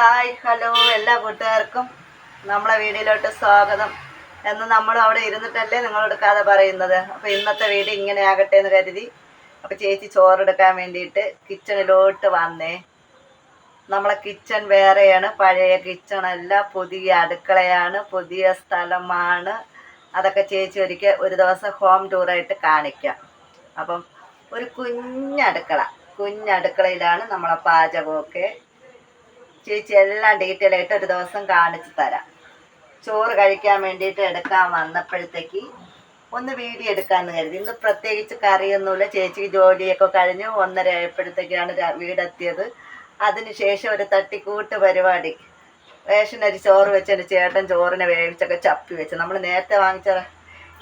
Hi hello എല്ലാ കൂട്ടുകാർക്കും നമ്മളെ വീഡിയോയിലോട്ട് സ്വാഗതം. എന്ന് നമ്മൾ അവിടെ ഇരുന്നിട്ടല്ലേ നിങ്ങളോട് കഥ പറയുന്നത്. അപ്പോൾ ഇന്നത്തെ വീഡിയോ ഇങ്ങനെ ആകട്ടെ എന്ന് കരുതി. അപ്പോൾ ചേച്ചി ചോറെടുക്കാൻ വേണ്ടിയിട്ട് കിച്ചണിലോട്ട് വന്നേ. നമ്മളെ കിച്ചൺ വേറെയാണ് പഴയ കിച്ചണല്ല പുതിയ അടുക്കളയാണ് പുതിയ സ്ഥലമാണ്. അതൊക്കെ ചേച്ചി ഒരിക്കൽ ഒരു ദിവസം ഹോം ടൂറായിട്ട് കാണിക്കാം. അപ്പം ഒരു കുഞ്ഞടുക്കള കുഞ്ഞടുക്കളയിലാണ് നമ്മളെ പാചകമൊക്കെ ചേച്ചി എല്ലാം ഡീറ്റെയിൽ ആയിട്ട് ഒരു ദിവസം കാണിച്ചു തരാം. ചോറ് കഴിക്കാൻ വേണ്ടിയിട്ട് എടുക്കാൻ വന്നപ്പോഴത്തേക്ക് ഒന്ന് വീഡിയോ എടുക്കാമെന്ന് കരുതി. ഇന്ന് പ്രത്യേകിച്ച് കറിയൊന്നുമില്ല. ചേച്ചിക്ക് ജോലിയൊക്കെ കഴിഞ്ഞു. ഒന്നര ആയപ്പോഴത്തേക്കാണ് വീടെത്തിയത്. അതിനുശേഷം ഒരു തട്ടിക്കൂട്ട് പരിപാടി. റേഷനരി ചോറ് വെച്ച് എന്റെ ചേട്ടൻ ചോറിനെ വേവിച്ചൊക്കെ ചപ്പി വെച്ച്. നമ്മൾ നേരത്തെ വാങ്ങിച്ച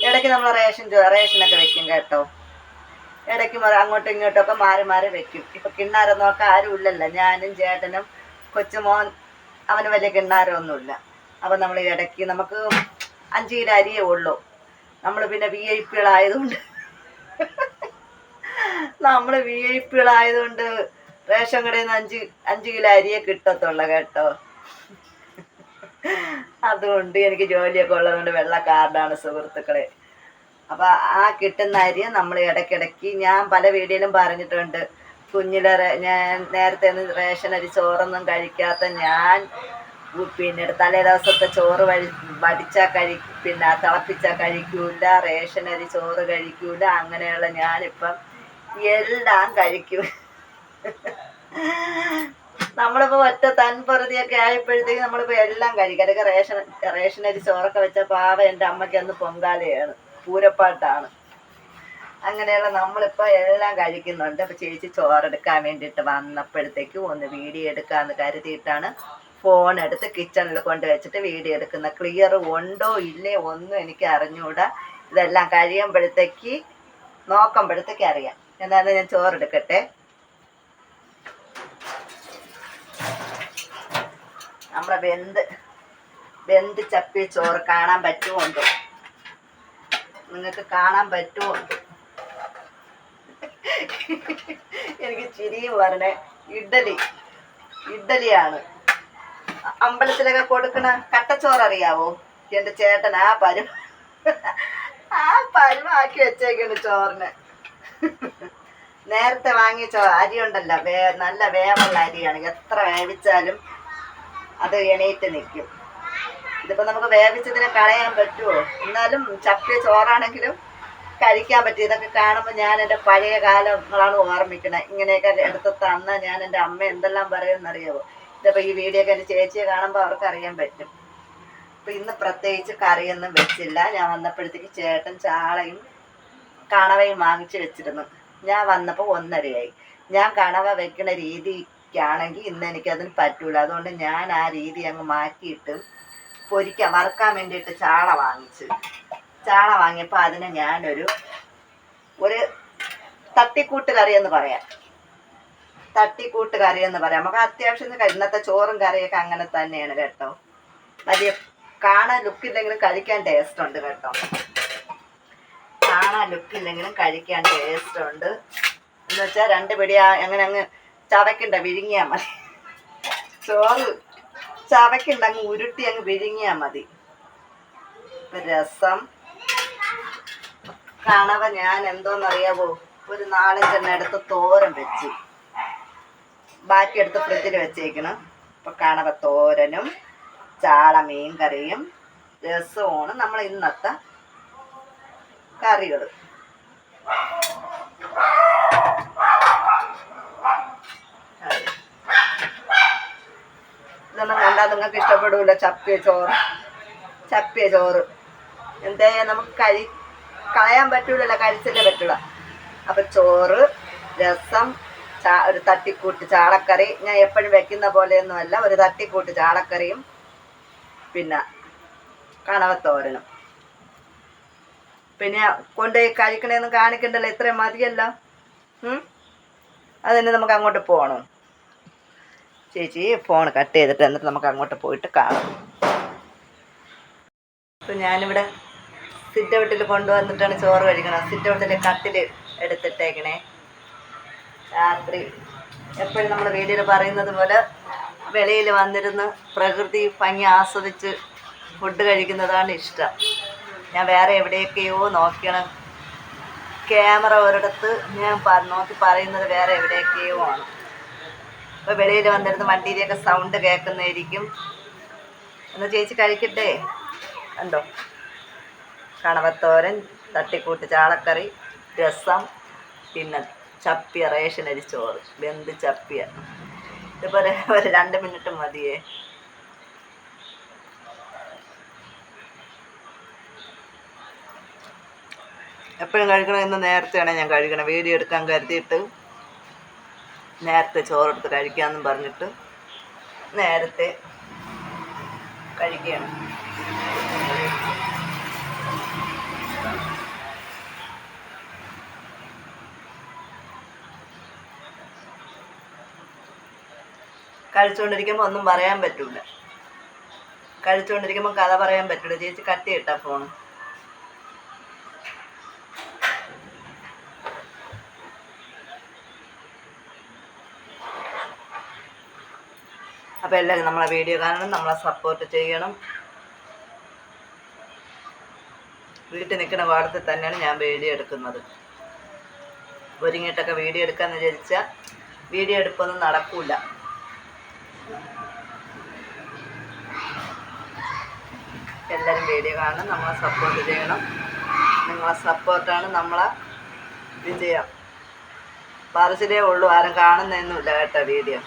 ഇടയ്ക്ക് നമ്മൾ റേഷൻ റേഷനൊക്കെ വെക്കും കേട്ടോ. ഇടയ്ക്ക് അങ്ങോട്ടും ഇങ്ങോട്ടും ഒക്കെ മാറി മാറി വെക്കും. ഇപ്പൊ കിണ്ണാരം നോക്കാൻ ആരും ഇല്ലല്ലോ ഞാനും ചേട്ടനും കൊച്ചുമോൻ അവന് വലിയ കിണ്ണാരമൊന്നുമില്ല. അപ്പൊ നമ്മൾ ഇടയ്ക്ക് നമുക്ക് അഞ്ച് കിലോ അരിയേ ഉള്ളൂ. നമ്മൾ പിന്നെ വി ഐ പികളായതുകൊണ്ട് നമ്മൾ വി ഐ പികളായതുകൊണ്ട് റേഷൻ കടയിൽ നിന്ന് അഞ്ച് അഞ്ച് കിലോ അരിയെ കിട്ടത്തുള്ളൂ കേട്ടോ. അതുകൊണ്ട് എനിക്ക് ജോലിയൊക്കെ ഉള്ളതുകൊണ്ട് വെള്ള കാർഡാണ് സുഹൃത്തുക്കളെ. അപ്പൊ ആ കിട്ടുന്ന അരി നമ്മൾ ഇടയ്ക്കിടയ്ക്ക് ഞാൻ പല വീഡിയോയിലും പറഞ്ഞിട്ടുണ്ട്. കുഞ്ഞിലെ ഞാൻ നേരത്തെ റേഷൻ അരി ചോറൊന്നും കഴിക്കാത്ത ഞാൻ പിന്നെ തലേ ദിവസത്തെ ചോറ് വഴി വടിച്ചാൽ കഴി പിന്നെ തിളപ്പിച്ചാൽ കഴിക്കൂല റേഷൻ അരി ചോറ് കഴിക്കൂല അങ്ങനെയുള്ള ഞാനിപ്പം എല്ലാം കഴിക്കും. നമ്മളിപ്പോൾ ഒറ്റ തൻപൊറുതിയൊക്കെ ആയപ്പോഴത്തേക്ക് നമ്മളിപ്പോൾ എല്ലാം കഴിക്കും. അതൊക്കെ റേഷൻ റേഷൻ അരി ചോറൊക്കെ വെച്ച പാവ എന്റെ അമ്മയ്ക്ക് അന്ന് പൊങ്കാലയാണ്. പൂരപ്പാട്ടാണ്. അങ്ങനെയുള്ള നമ്മളിപ്പോൾ എല്ലാം കഴിക്കുന്നുണ്ട്. അപ്പോൾ ചേച്ചി ചോറെടുക്കാൻ വേണ്ടിയിട്ട് വന്നപ്പോഴത്തേക്ക് ഒന്ന് വീഡിയോ എടുക്കാമെന്ന് കരുതിയിട്ടാണ് ഫോൺ എടുത്ത് കിച്ചണിൽ കൊണ്ട് വെച്ചിട്ട് വീഡിയോ എടുക്കുന്ന ക്ലിയർ ഉണ്ടോ ഇല്ലേ ഒന്നും എനിക്ക് അറിഞ്ഞുകൂടാ ഇതെല്ലാം കഴിയുമ്പോഴത്തേക്ക് നോക്കുമ്പോഴത്തേക്ക് അറിയാം. എന്നാലും ഞാൻ ചോറെടുക്കട്ടെ? നമ്മളെ വെന്ത് വെന്ത് ചപ്പി ചോറ് കാണാൻ പറ്റുമോ എന്തോ? നിങ്ങൾക്ക് കാണാൻ പറ്റുമോ എനിക്ക് ചിരിയും വരണേ. ഇഡ്ഡലി. ഇഡ്ഡലിയാണ്. അമ്പലത്തിലൊക്കെ കൊടുക്കണ കട്ടച്ചോറ് അറിയാവോ? എന്റെ ചേട്ടൻ ആ പരു ആ പരുവാക്കി വെച്ചേക്കുന്നു ചോറിന്. നേരത്തെ വാങ്ങിയ ചോ അരി ഉണ്ടല്ലോ വേ നല്ല വേവുള്ള അരിയാണ്. എത്ര വേവിച്ചാലും അത് എണീറ്റ് നിൽക്കും. ഇതിപ്പോ നമുക്ക് വേവിച്ചതിനെ കളയാൻ പറ്റുമോ എന്നാലും ചപ്പിയ ചോറാണെങ്കിലും കഴിക്കാൻ പറ്റി ഇതൊക്കെ കാണുമ്പോൾ ഞാൻ എന്റെ പഴയ കാലങ്ങളാണ് ഓർമ്മിക്കണേ. ഇങ്ങനെയൊക്കെ എടുത്ത് തന്ന ഞാൻ എന്റെ അമ്മ എന്തെല്ലാം പറയുമെന്നറിയാവോ? ഇതിപ്പോൾ ഈ വീഡിയോ ഒക്കെ എന്റെ ചേച്ചിയെ കാണുമ്പോൾ അവർക്ക് അറിയാൻ പറ്റും. അപ്പം ഇന്ന് പ്രത്യേകിച്ച് കറിയൊന്നും വെച്ചില്ല. ഞാൻ വന്നപ്പോഴത്തേക്ക് ചേട്ടൻ ചാളയും കണവയും വാങ്ങിച്ച് വെച്ചിരുന്നു. ഞാൻ വന്നപ്പോൾ ഒന്നരയായി. ഞാൻ കണവ വെക്കുന്ന രീതിക്കാണെങ്കിൽ ഇന്ന് എനിക്കതിന് പറ്റൂല. അതുകൊണ്ട് ഞാൻ ആ രീതി അങ്ങ് മാറ്റിയിട്ട് പൊരിക്കാൻ വറുക്കാൻ വേണ്ടിയിട്ട് ചാള വാങ്ങിച്ച് ചാള വാങ്ങിയപ്പോൾ അതിന് ഞാനൊരു ഒരു തട്ടിക്കൂട്ട് കറി എന്ന് പറയാം. തട്ടിക്കൂട്ട് കറി എന്ന് പറയാം. നമുക്ക് അത്യാവശ്യം ഇന്നത്തെ ചോറും കറിയൊക്കെ അങ്ങനെ തന്നെയാണ് കേട്ടോ. വലിയ കാണാൻ ലുക്കില്ലെങ്കിലും കഴിക്കാൻ ടേസ്റ്റ് ഉണ്ട് കേട്ടോ. കാണാൻ ലുക്കില്ലെങ്കിലും കഴിക്കാൻ ടേസ്റ്റ് ഉണ്ട്. എന്ന് വെച്ചാൽ രണ്ട് പിടി അങ്ങനെ അങ്ങ് ചവയ്ക്കണ്ട വിഴുങ്ങിയാൽ മതി. ചോറ് ചവയ്ക്കണ്ട അങ്ങ് ഉരുട്ടി അങ്ങ് വിഴുങ്ങിയാൽ മതി. രസം. കണവ ഞാൻ എന്തോന്നറിയാവോ? ഒരു നാലഞ്ചെണ്ണം എടുത്ത് തോരൻ വെച്ച്. ബാക്കി എടുത്ത് ഫ്രിഡ്ജിൽ വെച്ചേക്കണം. ഇപ്പൊ കണവ തോരനും ചാള മീൻ കറിയും രസവുമാണ് നമ്മൾ ഇന്നത്തെ കറികൾ ഇതൊന്നും കണ്ടാൽ നിങ്ങൾക്ക് ഇഷ്ടപ്പെടൂല. ചപ്പിയ ചോറ്. ചപ്പിയ ചോറ്. എന്തേ നമുക്ക് കഴി കളയാൻ പറ്റൂലല്ലോ കഴിച്ചല്ലേ പറ്റൂല. അപ്പൊ ചോറ് രസം ചാ ഒരു തട്ടിക്കൂട്ട് ചാളക്കറി. ഞാൻ എപ്പോഴും വെക്കുന്ന പോലെയൊന്നുമല്ല ഒരു തട്ടിക്കൂട്ട് ചാളക്കറിയും പിന്നെ കണവത്തോരനും. പിന്നെ കൊണ്ടുപോയി കഴിക്കണേന്ന് കാണിക്കണ്ടല്ലോ ഇത്രയും മതിയല്ലോ. അതന്നെ അതിന് നമുക്ക് അങ്ങോട്ട് പോകണം ചേച്ചി ഫോൺ കട്ട് ചെയ്തിട്ട് എന്നിട്ട് നമുക്ക് അങ്ങോട്ട് പോയിട്ട് കാണാം. അപ്പം ഞാനിവിടെ സിറ്റ് ഔട്ടിൽ കൊണ്ടുവന്നിട്ടാണ് ചോറ് കഴിക്കണം സിറ്റ് ഔട്ടിൽ കട്ടിൽ എടുത്തിട്ടേക്കണേ. രാത്രി എപ്പോഴും നമ്മൾ വീഡിയോയിൽ പറയുന്നത് പോലെ വെളിയിൽ വന്നിരുന്ന് പ്രകൃതി ഭംഗി ആസ്വദിച്ച് ഫുഡ് കഴിക്കുന്നതാണ് ഇഷ്ടം. ഞാൻ വേറെ എവിടെയൊക്കെയോ നോക്കണം ക്യാമറ ഒരിടത്ത് ഞാൻ നോക്കി പറയുന്നത് വേറെ എവിടെയൊക്കെയോ ആണ്. അപ്പോൾ വെളിയിൽ വന്നിരുന്ന് വണ്ടിയിലൊക്കെ സൗണ്ട് കേൾക്കുന്നതായിരിക്കും. ഒന്ന് ചേച്ചി കഴിക്കട്ടെ? കണ്ടോ? കണവത്തോരൻ തട്ടിക്കൂട്ട് ചാളക്കറി രസം പിന്നെ ചപ്പിയ റേഷൻ അരി ചോറ് വെന്ത് ചപ്പിയ. ഇതിപ്പോൾ ഒരു രണ്ട് മിനിറ്റ് മതിയേ. എപ്പോഴും കഴിക്കണം ഇന്ന് നേരത്തെയാണ് ഞാൻ കഴിക്കണം. വീഡിയോ എടുക്കാൻ കരുതിയിട്ട് നേരത്തെ ചോറെടുത്ത് കഴിക്കാമെന്നും പറഞ്ഞിട്ട് നേരത്തെ കഴിക്കുകയാണ്. കഴിച്ചുകൊണ്ടിരിക്കുമ്പോൾ ഒന്നും പറയാൻ പറ്റൂല. കഴിച്ചുകൊണ്ടിരിക്കുമ്പോൾ കഥ പറയാൻ പറ്റൂല. ചേച്ചി കട്ടി ഇട്ടാ ഫോണ് അപ്പോൾ എല്ലാവരും നമ്മളെ വീഡിയോ കാണണം നമ്മളെ സപ്പോർട്ട് ചെയ്യണം. വീട്ടിൽ നിൽക്കുന്ന പാടത്തിൽ തന്നെയാണ് ഞാൻ വീഡിയോ എടുക്കുന്നത്. ഒരുങ്ങിയിട്ടൊക്കെ വീഡിയോ എടുക്കാമെന്ന് വിചാരിച്ചാൽ വീഡിയോ എടുപ്പൊന്നും നടക്കൂല. എല്ലാവരും വീഡിയോ കാണണം നമ്മളെ സപ്പോർട്ട് ചെയ്യണം. നിങ്ങളെ സപ്പോർട്ടാണ് നമ്മളെ വിജയം പറച്ചിലേ ഉള്ളൂ ആരും കാണുന്നതൊന്നുമില്ല കേട്ടോ വീഡിയോ.